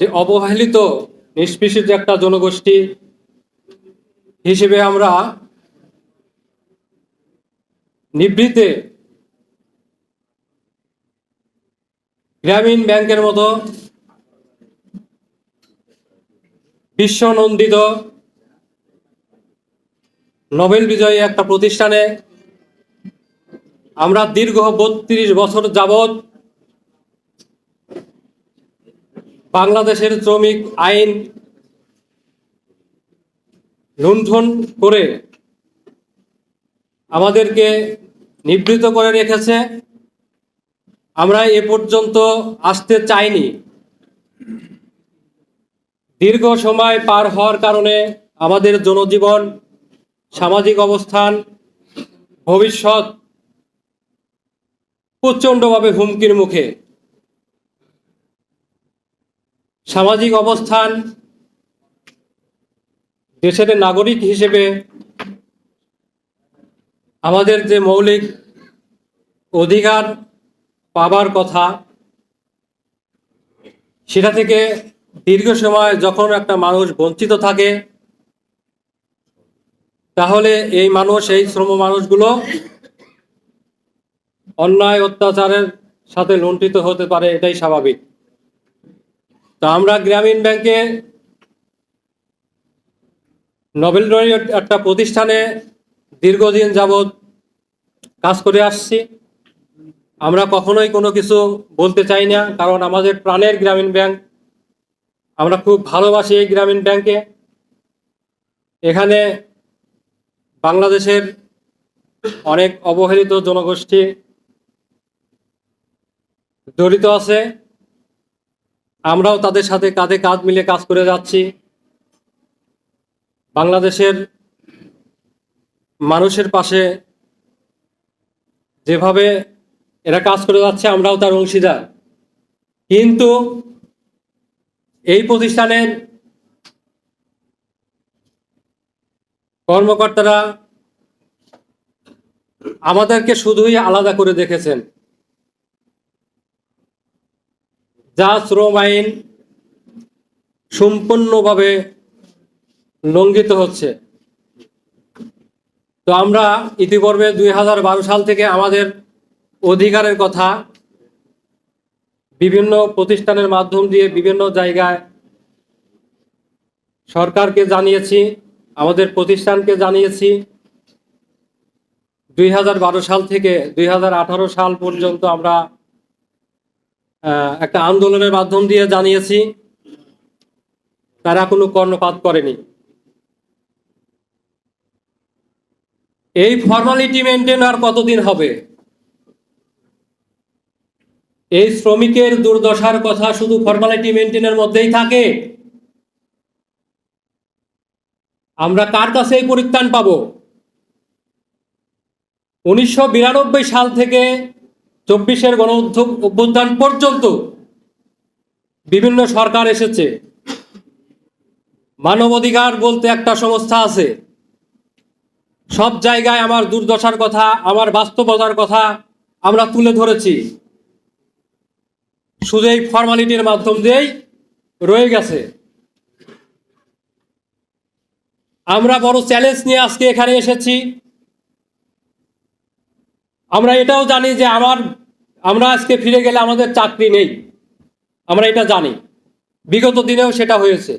যে অবহেলিত, নিষ্পেষিত একটা জনগোষ্ঠী হিসেবে আমরা নিবৃত্তে গ্রামীণ ব্যাংকের মতো বিশ্বনন্দিত নোবেল বিজয়ী একটা প্রতিষ্ঠানে আমরা দীর্ঘ বত্রিশ বছর যাবৎ বাংলাদেশের শ্রমিক আইন লুণ্ঠন করে আমাদেরকে নিবৃত করে রেখেছে। আমরা এ পর্যন্ত আসতে চাইনি। দীর্ঘ সময় পার হওয়ার কারণে আমাদের জনজীবন, সামাজিক অবস্থান, ভবিষ্যৎ প্রচণ্ডভাবে হুমকির মুখে। সামাজিক অবস্থান দেশের নাগরিক হিসেবে আমাদের যে মৌলিক অধিকার পাবার কথা, সেটা থেকে দীর্ঘ সময় যখন একটা মানুষ বঞ্চিত থাকে, তাহলে এই মানুষ, এই শ্রম মানুষগুলো অন্যায় অত্যাচারের সাথে লুণ্ঠিত হতে পারে, এটাই স্বাভাবিক। তা আমরা গ্রামীণ ব্যাংকে নোবেল একটা প্রতিষ্ঠানে দীর্ঘদিন যাবৎ কাজ করে আসছি। আমরা কখনোই কোনো কিছু বলতে চাই না, কারণ আমাদের প্রাণের গ্রামীণ ব্যাংক। আমরা খুব ভালোবাসি এই গ্রামীণ ব্যাংকে। এখানে বাংলাদেশের অনেক অবহেলিত জনগোষ্ঠী জড়িত আছে। আমরাও তাদের সাথে কাঁধে কাঁধ মিলে কাজ করে যাচ্ছি। বাংলাদেশের মানুষের পাশে যেভাবে এরা কাজ করে যাচ্ছে, আমরাও তার অংশীদার। কিন্তু এই প্রতিষ্ঠানের কর্মকর্তারা আমাদেরকে শুধুই আলাদা করে দেখেছেন। যা শ্রম আইন সম্পূর্ণভাবে লঙ্ঘিত হচ্ছে। তো আমরা ইতিপূর্বে দুই হাজার বারো সাল থেকে আমাদের অধিকারের কথা বিভিন্ন প্রতিষ্ঠানের মাধ্যম দিয়ে বিভিন্ন জায়গায় সরকারকে জানিয়েছি, আমাদের প্রতিষ্ঠানকে জানিয়েছি। দুই হাজার বারো সাল থেকে দুই হাজার আঠারো সাল পর্যন্ত আমরা একটা আন্দোলনের মাধ্যম দিয়ে জানিয়েছি, তারা কোনো কর্ণপাত করেনি। এই ফর্মালিটি মেনটেন আর কতদিন হবে? এই শ্রমিকের দুর্দশার কথা শুধু ফর্মালিটি মেনটেনের মধ্যেই থাকে। আমরা কার কাছে এই পরিত্রাণ পাবো? উনিশশো সাল থেকে চব্বিশের গণ অভ্যুত্থান পর্যন্ত বিভিন্ন সরকার এসেছে। মানবাধিকার বলতে একটা সংস্থা আছে। সব জায়গায় আমার দুর্দশার কথা, আমার বাস্তবতার কথা আমরা তুলে ধরেছি। শুধু এই ফর্মালিটির মাধ্যম দিয়েই রয়ে গেছে। আমরা বড় চ্যালেঞ্জ নিয়ে আজকে এখানে এসেছি। আমরা এটাও জানি যে আমার আমরা আজকে ফিরে গেলে আমাদের চাকরি নেই। আমরা এটা জানি। বিগত দিনেও সেটা হয়েছে।